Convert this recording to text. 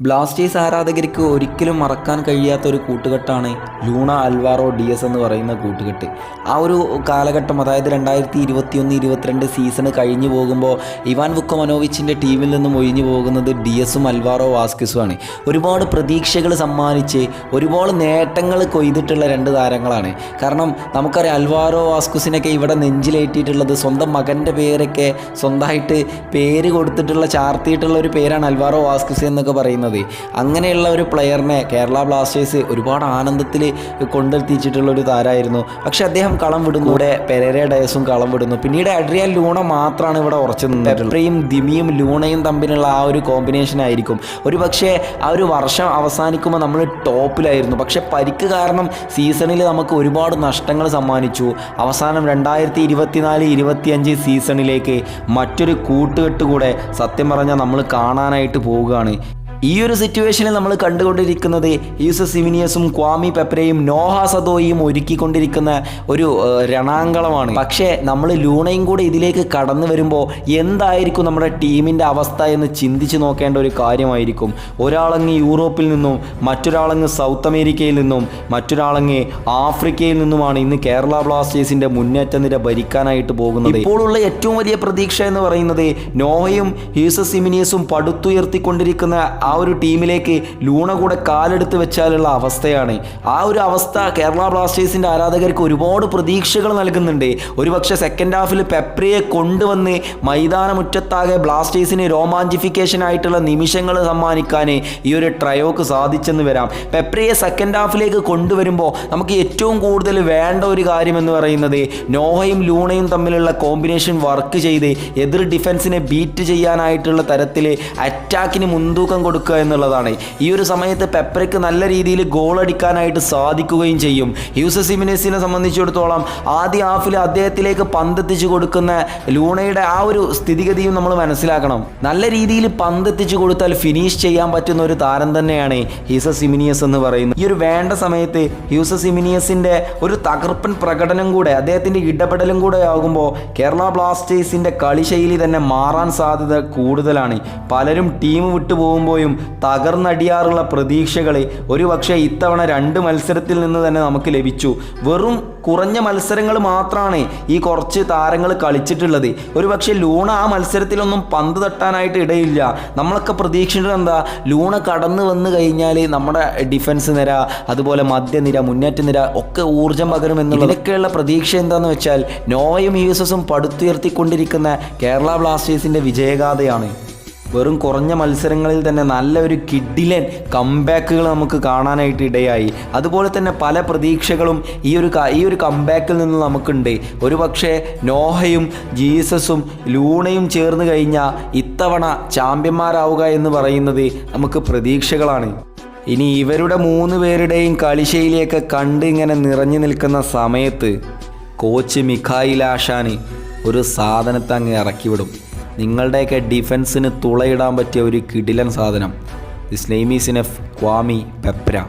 Blasters ആരാധകർക്ക് ഒരിക്കലും മറക്കാൻ കഴിയാത്ത ഒരു കൂട്ടുകെട്ടാണ് ലൂണ അൽവാറോ ഡി എസ് എന്ന് പറയുന്ന കൂട്ടുകെട്ട്. ആ ഒരു കാലഘട്ടം അതായത് രണ്ടായിരത്തി ഇരുപത്തിയൊന്ന് ഇരുപത്തിരണ്ട് സീസൺ കഴിഞ്ഞു പോകുമ്പോൾ ഇവാൻ വുക്കോ മനോവിച്ചിന്റെ ടീമിൽ നിന്നും ഒഴിഞ്ഞു പോകുന്നത് ഡി എസും അൽവാറോ വാസ്കിസുമാണ്. ഒരുപാട് പ്രതീക്ഷകൾ സമ്മാനിച്ച് ഒരുപാട് നേട്ടങ്ങൾ കൊയ്തിട്ടുള്ള രണ്ട് താരങ്ങളാണ്. കാരണം നമുക്കറിയാം അൽവാറോ വാസ്കുസിനൊക്കെ ഇവിടെ നെഞ്ചിലേറ്റിയിട്ടുള്ളത് സ്വന്തം മകന്റെ പേരൊക്കെ സ്വന്തമായിട്ട് പേര് കൊടുത്തിട്ടുള്ള ചാർത്തിയിട്ടുള്ള ഒരു പേരാണ് അൽവാറോ വാസ്കുസ് എന്നൊക്കെ പറയുന്നത്. അങ്ങനെയുള്ള ഒരു പ്ലെയറിനെ കേരള ബ്ലാസ്റ്റേഴ്സ് ഒരുപാട് ആനന്ദത്തിൽ കൊണ്ടെത്തിച്ചിട്ടുള്ള ഒരു താരമായിരുന്നു. പക്ഷേ അദ്ദേഹം കളം വിടുന്നു. കൂടെ പെരേര ഡയസും കളം വിടുന്നു. പിന്നീട് അഡ്രിയൻ ലൂണ മാത്രമാണ് ഇവിടെ ഉറച്ചു നിന്നിട്ടുള്ളത് പെപ്രയും ദിമിയും ലൂണയും തമ്മിലുള്ള ആ ഒരു കോമ്പിനേഷൻ ആയിരിക്കും. ഒരു പക്ഷേ ആ ഒരു വർഷം അവസാനിക്കുമ്പോൾ നമ്മൾ ടോപ്പിലായിരുന്നു. പക്ഷെ പരിക്ക് കാരണം സീസണിൽ നമുക്ക് ഒരുപാട് നഷ്ടങ്ങൾ സമ്മാനിച്ചു. അവസാനം രണ്ടായിരത്തി ഇരുപത്തിനാല് ഇരുപത്തിയഞ്ച് സീസണിലേക്ക് മറ്റൊരു കൂട്ടുകെട്ട് കൂടെ സത്യം പറഞ്ഞാൽ നമ്മൾ കാണാനായിട്ട് പോവുകയാണ്. ഈ ഒരു സിറ്റുവേഷനിൽ നമ്മൾ കണ്ടുകൊണ്ടിരിക്കുന്നത് യൂസഫ് സിമിനിയസും ക്വാമി പെപ്പരയും നോഹ സദോയും ഒരുക്കിക്കൊണ്ടിരിക്കുന്ന ഒരു രണാങ്കളമാണ് പക്ഷേ നമ്മൾ ലൂണയും കൂടെ ഇതിലേക്ക് കടന്നു വരുമ്പോൾ എന്തായിരിക്കും നമ്മുടെ ടീമിന്റെ അവസ്ഥ എന്ന് ചിന്തിച്ച് നോക്കേണ്ട ഒരു കാര്യമായിരിക്കും. ഒരാളങ്ങ് യൂറോപ്പിൽ നിന്നും മറ്റൊരാളങ്ങ് സൗത്ത് അമേരിക്കയിൽ നിന്നും മറ്റൊരാളങ്ങ് ആഫ്രിക്കയിൽ നിന്നുമാണ് ഇന്ന് കേരള ബ്ലാസ്റ്റേഴ്സിന്റെ മുന്നേറ്റ നിര ഭരിക്കാനായിട്ട് പോകുന്നത്. ഇപ്പോഴുള്ള ഏറ്റവും വലിയ പ്രതീക്ഷ എന്ന് പറയുന്നത് നോഹയും ഹ്യൂസസ് സിമിനിയസും പടുത്തുയർത്തിക്കൊണ്ടിരിക്കുന്ന ആ ഒരു ടീമിലേക്ക് ലൂണ കൂടെ കാലെടുത്ത് വെച്ചാലുള്ള അവസ്ഥയാണ്. ആ ഒരു അവസ്ഥ കേരള ബ്ലാസ്റ്റേഴ്സിന്റെ ആരാധകർക്ക് ഒരുപാട് പ്രതീക്ഷകൾ നൽകുന്നുണ്ട്. ഒരുപക്ഷെ സെക്കൻഡ് ഹാഫിൽ പെപ്രയെ കൊണ്ടുവന്ന് മൈതാനമുറ്റത്താകെ ബ്ലാസ്റ്റേഴ്സിന് രോമാഞ്ചിഫിക്കേഷൻ ആയിട്ടുള്ള നിമിഷങ്ങൾ സമ്മാനിക്കാൻ ഈ ഒരു ട്രയോക്ക് സാധിച്ചെന്ന് വരാം. പെപ്രയെ സെക്കൻഡ് ഹാഫിലേക്ക് കൊണ്ടുവരുമ്പോൾ നമുക്ക് ഏറ്റവും കൂടുതൽ വേണ്ട ഒരു കാര്യം എന്ന് പറയുന്നത് നോഹയും ലൂണയും തമ്മിലുള്ള കോമ്പിനേഷൻ വർക്ക് ചെയ്ത് എതിർ ഡിഫൻസിനെ ബീറ്റ് ചെയ്യാനായിട്ടുള്ള തരത്തിൽ അറ്റാക്കിന് മുൻതൂക്കം കൊടുക്കുക എന്നുള്ളതാണ്. ഈ ഒരു സമയത്ത് പെപ്പറയ്ക്ക് നല്ല രീതിയിൽ ഗോൾ അടിക്കാനായിട്ട് സാധിക്കുകയും ചെയ്യും. യൂസസ് സിമിനസിനെ സംബന്ധിച്ചിടത്തോളം ആദ്യ ഹാഫിൽ അദ്ദേഹത്തിലേക്ക് പന്തെത്തിച്ചു കൊടുക്കുന്ന ലൂണയുടെ ആ ഒരു സ്ഥിതിഗതിയും നമ്മൾ മനസ്സിലാക്കണം. നല്ല രീതിയിൽ പന്തെത്തിച്ചു കൊടുത്താൽ ഫിനിഷ് ചെയ്യാൻ പറ്റുന്ന ഒരു താരം തന്നെയാണ് ഹീസ സിമിനിയസ് എന്ന് പറയുന്നത്. ഈ ഒരു വേണ്ട സമയത്ത് ഹ്യൂസസ് സിമിനിയസിന്റെ ഒരു തകർപ്പൻ പ്രകടനം കൂടെ അദ്ദേഹത്തിന്റെ ഇടപെടലും കൂടെ ആകുമ്പോൾ കേരള ബ്ലാസ്റ്റേഴ്സിന്റെ കളിശൈലി തന്നെ മാറാൻ സാധ്യത കൂടുതലാണ്. പലരും ടീം വിട്ടു പോകുമ്പോഴും തകർന്നടിയാറുള്ള പ്രതീക്ഷകൾ ഒരു പക്ഷേ ഇത്തവണ രണ്ട് മത്സരത്തിൽ നിന്ന് തന്നെ നമുക്ക് ലഭിച്ചു. വെറും കുറഞ്ഞ മത്സരങ്ങൾ മാത്രമാണ് ഈ കുറച്ച് താരങ്ങൾ കളിച്ചിട്ടുള്ളത്. ഒരു പക്ഷേ ലൂണ ആ മത്സരത്തിലൊന്നും പന്ത് തട്ടാനായിട്ട് ഇടയില്ല. നമ്മളൊക്കെ പ്രതീക്ഷിച്ചത് എന്താ? ലൂണ കടന്നു വന്നു കഴിഞ്ഞാൽ നമ്മുടെ ഡിഫൻസ് നിര അതുപോലെ മധ്യനിര മുന്നേറ്റ നിര ഒക്കെ ഊർജം പകരും എന്നുള്ളതൊക്കെയുള്ള പ്രതീക്ഷ എന്താണെന്ന് വെച്ചാൽ നോവയും യൂസസും പടുത്തുയർത്തിക്കൊണ്ടിരിക്കുന്ന കേരള ബ്ലാസ്റ്റേഴ്സിന്റെ വിജയഗാഥയാണ്. വെറും കുറഞ്ഞ മത്സരങ്ങളിൽ തന്നെ നല്ല ഒരു കിഡിലൻ കംബാക്കുകൾ നമുക്ക് കാണാനായിട്ട് ഇടയായി. അതുപോലെ തന്നെ പല പ്രതീക്ഷകളും ഈ ഒരു ഈ ഒരു കംബാക്കിൽ നിന്ന് നമുക്കുണ്ട്. ഒരു പക്ഷേ നോഹയും ജീസസും ലൂണയും ചേർന്ന് കഴിഞ്ഞാൽ ഇത്തവണ ചാമ്പ്യന്മാരാവുക എന്ന് പറയുന്നത് നമുക്ക് പ്രതീക്ഷകളാണ്. ഇനി ഇവരുടെ മൂന്ന് പേരുടെയും കളിശൈലിയൊക്കെ കണ്ട് ഇങ്ങനെ നിറഞ്ഞു നിൽക്കുന്ന സമയത്ത് കോച്ച് മിഖായിൽ ആഷാന് ഒരു സാധനത്തെ അങ്ങ് ഇറക്കിവിടും. നിങ്ങളുടെയൊക്കെ ഡിഫൻസിന് തുളയിടാൻ പറ്റിയ ഒരു കിടിലൻ സാധനം. ദിസ് നെയ്മീസിനെഫ് ക്വാമി പെപ്ര.